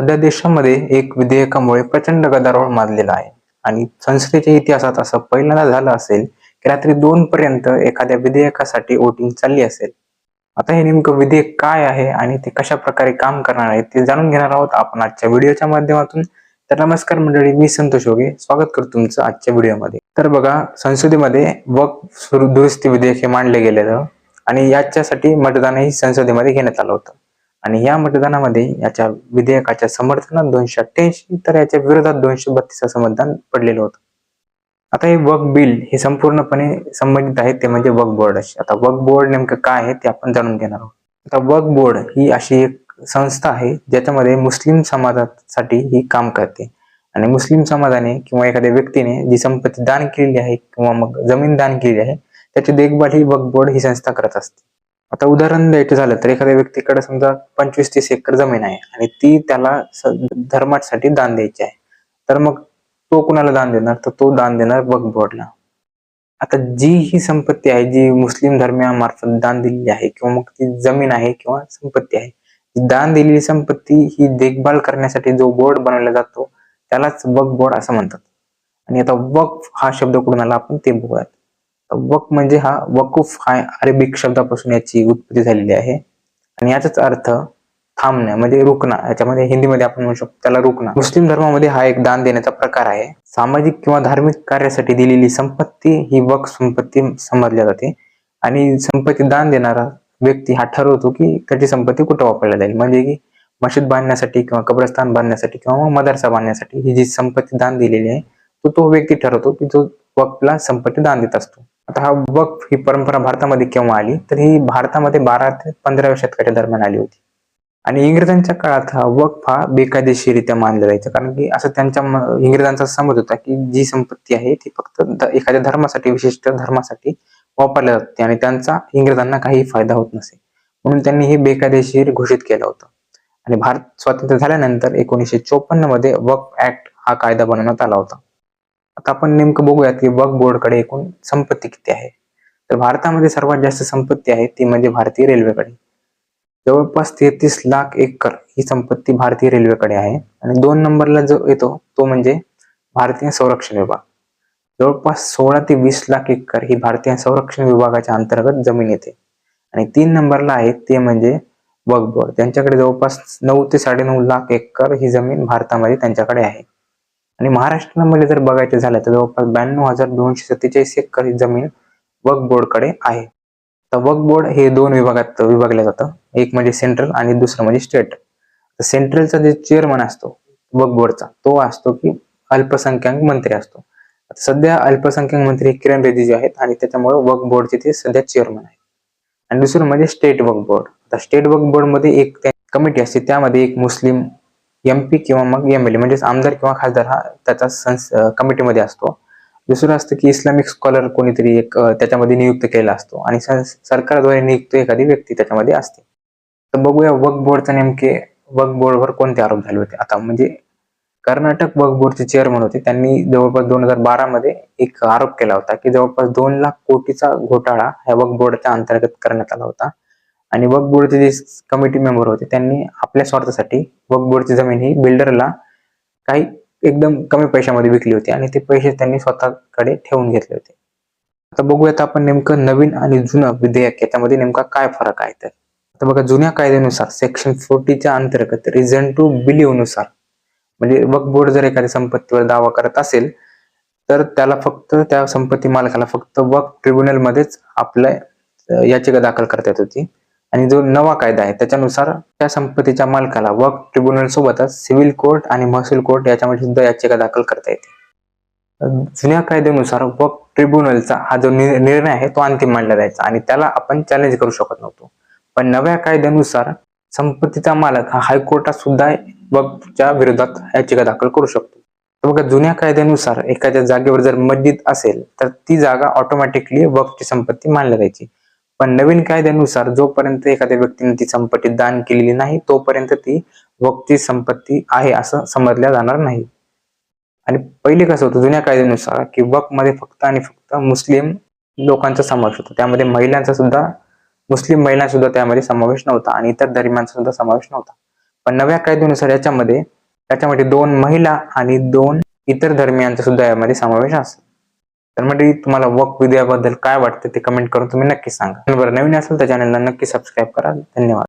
सध्या देशामध्ये एक विधेयकामुळे प्रचंड गदारोळ माजलेला आहे. आणि संसदेच्या इतिहासात असं पहिल्यांदा झालं असेल की रात्री दोन पर्यंत एखाद्या विधेयकासाठी वोटिंग चालली असेल. आता हे नेमकं विधेयक काय आहे आणि ते कशा प्रकारे काम करणार आहे ते जाणून घेणार आहोत आपण आजच्या व्हिडिओच्या माध्यमातून. तर नमस्कार मंडळी मी संतोष योगे स्वागत करतो तुमचं आजच्या व्हिडिओमध्ये. तर बघा संसदेमध्ये वक्फ सुरु- दुरुस्ती विधेयक हे मांडले गेलेलं आणि याच्यासाठी मतदानही संसदेमध्ये घेण्यात आलं होतं. आणि या मतदानामध्ये याच्या विधेयकाच्या समर्थनात दोनशे अठ्ठ्याऐंशी तर याच्या विरोधात दोनशे बत्तीस असं मतदान पडलेलं होतं. आता हे वक बिल हे संपूर्णपणे संबंधित आहे ते म्हणजे वक बोर्ड आता वक बोर्ड नेमकं काय आहे ते आपण जाणून घेणार आहोत. आता वक बोर्ड ही अशी एक संस्था आहे ज्याच्यामध्ये मुस्लिम समाजासाठी ही काम करते. आणि मुस्लिम समाजाने किंवा एखाद्या व्यक्तीने जी संपत्ती दान केलेली आहे किंवा मग जमीन दान केलेली आहे त्याची देखभाल ही वक बोर्ड ही संस्था करत असते. आता उदाहरण द्यायचं झालं तर एखाद्या व्यक्तीकडे समजा पंचवीस तीस एकर जमीन आहे आणि ती त्याला धर्मासाठी दान द्यायची आहे. तर मग तो कुणाला दान देणार? तर तो दान देणार वक्फ बोर्डला आता जी ही संपत्ती आहे जी मुस्लिम धर्मियामार्फत दान दिलेली आहे किंवा मग ती जमीन आहे किंवा संपत्ती आहे दान दिलेली संपत्ती ही देखभाल करण्यासाठी जो बोर्ड बनवला जातो त्यालाच वक्फ बोर्ड असं म्हणतात. आणि आता वक्फ हा शब्द कुठून आला आपण ते बघूयात. वक म्हणजे हा वकूफ हा अरेबिक शब्दापासून याची उत्पत्ती झालेली आहे. आणि याचाच अर्थ थांबणं म्हणजे रुकणं. याच्यामध्ये हिंदीमध्ये आपण म्हणू शकतो त्याला रुकणं. मुस्लिम धर्मामध्ये हा एक दान देण्याचा प्रकार आहे. सामाजिक किंवा धार्मिक कार्यासाठी दिलेली संपत्ती ही वक संपत्ती समजल्या जाते. आणि संपत्ती दान देणारा व्यक्ती हा ठरवतो की त्याची संपत्ती कुठं वापरल्या जाईल. म्हणजे की मशीद बांधण्यासाठी किंवा कब्रस्तान बांधण्यासाठी किंवा मग मदरसा बांधण्यासाठी ही जी संपत्ती दान दिलेली आहे तो तो व्यक्ती ठरवतो की जो वक्फला संपत्ती दान देत असतो. आता हा वक्फ ही परंपरा भारतामध्ये केव्हा आली? तर ही भारतामध्ये बारा ते पंधराव्या शतकाच्या दरम्यान आली होती. आणि इंग्रजांच्या काळात हा वक्फ हा बेकायदेशीरित्या मानला जायचा. कारण की असं त्यांच्या इंग्रजांचा समज होता की जी संपत्ती आहे ती फक्त एखाद्या धर्मासाठी विशिष्ट धर्मासाठी वापरल्या जाते आणि त्यांचा इंग्रजांना काही फायदा होत नसे. म्हणून त्यांनी हे बेकायदेशीर घोषित केलं होतं. आणि भारत स्वातंत्र्य झाल्यानंतर एकोणीसशे चोपन्नमध्ये वक्फ ऍक्ट हा कायदा बनवण्यात आला होता. आता आपण नेमकं बघूयात की वक्फ बोर्डकडे एकूण संपत्ती किती आहे? तर भारतामध्ये सर्वात जास्त संपत्ती आहे ती म्हणजे भारतीय रेल्वेकडे. जवळपास तेहतीस लाख एकर ही संपत्ती भारतीय रेल्वेकडे आहे आणि दोन नंबरला जो येतो तो म्हणजे भारतीय संरक्षण विभाग. जवळपास सोळा ते वीस लाख एकर ही भारतीय संरक्षण विभागाच्या अंतर्गत जमीन येते. आणि तीन नंबरला आहे ते म्हणजे वक्फ बोर्ड. त्यांच्याकडे जवळपास नऊ ते साडेनऊ लाख एकर ही जमीन भारतामध्ये त्यांच्याकडे आहे. आणि महाराष्ट्रामध्ये जर बघायचं झालं तर जवळपास ब्याण्णव हजार दोनशे सत्तेचाळीस एकर जमीन वक्फ बोर्डकडे आहे. तर वक्फ बोर्ड हे दोन विभागात विभागलं जातं. एक म्हणजे सेंट्रल आणि दुसरं म्हणजे स्टेट. तर सेंट्रलचा जे चेअरमन असतो वक्फ बोर्डचा तो असतो की अल्पसंख्याक मंत्री असतो. सध्या अल्पसंख्याक मंत्री किरण रिजिजू आहेत आणि त्याच्यामुळे वक्फ बोर्डचे ते सध्या चेअरमन आहेत. आणि दुसरं म्हणजे स्टेट वक्फ बोर्ड. आता स्टेट वक्फ बोर्डमध्ये एक कमिटी असते त्यामध्ये एक मुस्लिम एमपी किंवा मग एम एल ए म्हणजेच आमदार किंवा खासदार हा त्याचा संस कमिटीमध्ये असतो. दुसरं असतं की इस्लामिक स्कॉलर कोणीतरी एक त्याच्यामध्ये नियुक्त केलेला असतो आणि सरकारद्वारे नियुक्त एखादी व्यक्ती त्याच्यामध्ये असते. तर बघूया वक बोर्डचे नेमके वक बोर्डवर कोणते आरोप झाले होते. आता म्हणजे कर्नाटक वक बोर्डचे चेअरमन होते. त्यांनी जवळपास दोन हजार बारा मध्ये एक आरोप केला होता की जवळपास दोन लाख कोटीचा घोटाळा ह्या वक बोर्डच्या अंतर्गत करण्यात आला होता. आणि वक्फ बोर्डचे जे कमिटी मेंबर होते त्यांनी आपल्या स्वार्थासाठी वक्फ बोर्डची जमीन ही बिल्डरला काही एकदम कमी पैशामध्ये विकली होती आणि ते पैसे त्यांनी स्वतःकडे ठेवून घेतले होते. आता बघूयात आपण नेमकं नवीन आणि जुनं विधेयक याच्यामध्ये नेमका काय फरक आहे तर. आता बघा जुन्या कायद्यानुसार सेक्शन फोर्टीच्या अंतर्गत रिझन टू बिलीवनुसार म्हणजे वक्फ बोर्ड जर एखाद्या संपत्तीवर दावा करत असेल तर त्याला फक्त त्या संपत्ती मालकाला फक्त वक्फ ट्रिब्युनल मध्येच आपल्या याचिका दाखल करता येत होती. आणि जो नवा कायदा आहे त्याच्यानुसार त्या संपत्तीच्या मालकाला वक्फ ट्रिब्युनल सोबतच सिव्हिल कोर्ट आणि महसूल कोर्ट याच्यामध्ये सुद्धा याचिका दाखल करता येते. जुन्या कायद्यानुसार वक्फ ट्रिब्युनलचा हा जो निर्णय आहे तो अंतिम मानला जायचा आणि त्याला आपण चॅलेंज करू शकत नव्हतो. पण नव्या कायद्यानुसार संपत्तीचा मालक हा हायकोर्टात सुद्धा वक्फच्या विरोधात याचिका दाखल करू शकतो. तर बघा जुन्या कायद्यानुसार एखाद्या जागेवर जर मस्जिद असेल तर ती जागा ऑटोमॅटिकली वक्फची संपत्ती मानली जायची. पण नवीन कायद्यानुसार जोपर्यंत एखाद्या व्यक्तीने ती संपत्ती दान केलेली नाही तोपर्यंत ती वक्ती संपत्ती आहे असं समजल्या जाणार नाही. आणि पहिले कसं होतं जुन्या कायद्यानुसार की वकमध्ये फक्त आणि फक्त मुस्लिम लोकांचा समावेश होता. त्यामध्ये महिलांचा सुद्धा मुस्लिम महिला सुद्धा त्यामध्ये समावेश नव्हता आणि इतर धर्मांचा सुद्धा समावेश नव्हता. पण नव्या कायद्यानुसार याच्यामध्ये त्याच्यामध्ये दोन महिला आणि दोन इतर धर्मियांचा सुद्धा यामध्ये समावेश असतो तर मंडळी तुम्हाला वक विद्याबद्दल काय वाटतं ते कमेंट करून तुम्ही नक्की सांगा. बरं नवीन असेल तर चॅनलला नक्की सबस्क्राईब करा. धन्यवाद.